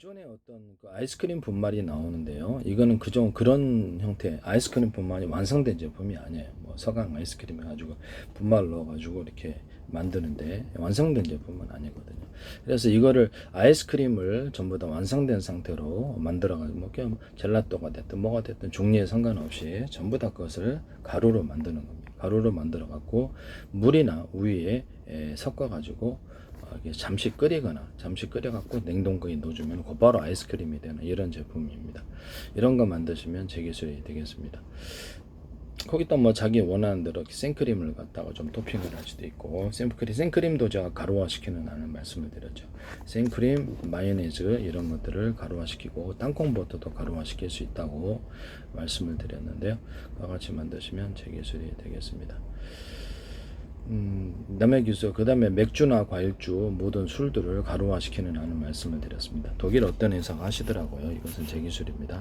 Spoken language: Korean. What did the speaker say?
기존에 어떤 그 아이스크림 분말이 나오는데요. 이거는 그종 그런 형태 아이스크림 분말이 완성된 제품이 아니에요. 뭐 서강 아이스크림 해가지고 분말 넣어가지고 이렇게 만드는데 완성된 제품은 아니거든요. 그래서 이거를 아이스크림을 전부 다 완성된 상태로 만들어가지고 뭐 젤라또가 됐든 뭐가 됐든 종류에 상관없이 전부 다 그것을 가루로 만드는 겁니다. 가루로 만들어 갖고 물이나 우유에 에, 섞어 가지고 어, 이게 잠시 끓이거나 잠시 끓여갖고 냉동고에 넣어주면 곧바로 아이스크림이 되는 이런 제품입니다. 이런 거 만드시면 제 기술이 되겠습니다. 거기다 뭐 자기 원하는 대로 생크림을 갖다가 좀 토핑을 할 수도 있고 생크림 생크림도 제가 가루화시키는 하는 말씀을 드렸죠. 생크림, 마요네즈 이런 것들을 가루화시키고 땅콩버터도 가루화시킬 수 있다고 말씀을 드렸는데요. 그와 같이 만드시면 제 기술이 되겠습니다. 음, 남의 기술, 그 다음에 맥주나 과일주, 모든 술들을 가루화시키는 하는 말씀을 드렸습니다. 독일 어떤 회사가 하시더라고요. 이것은 제 기술입니다.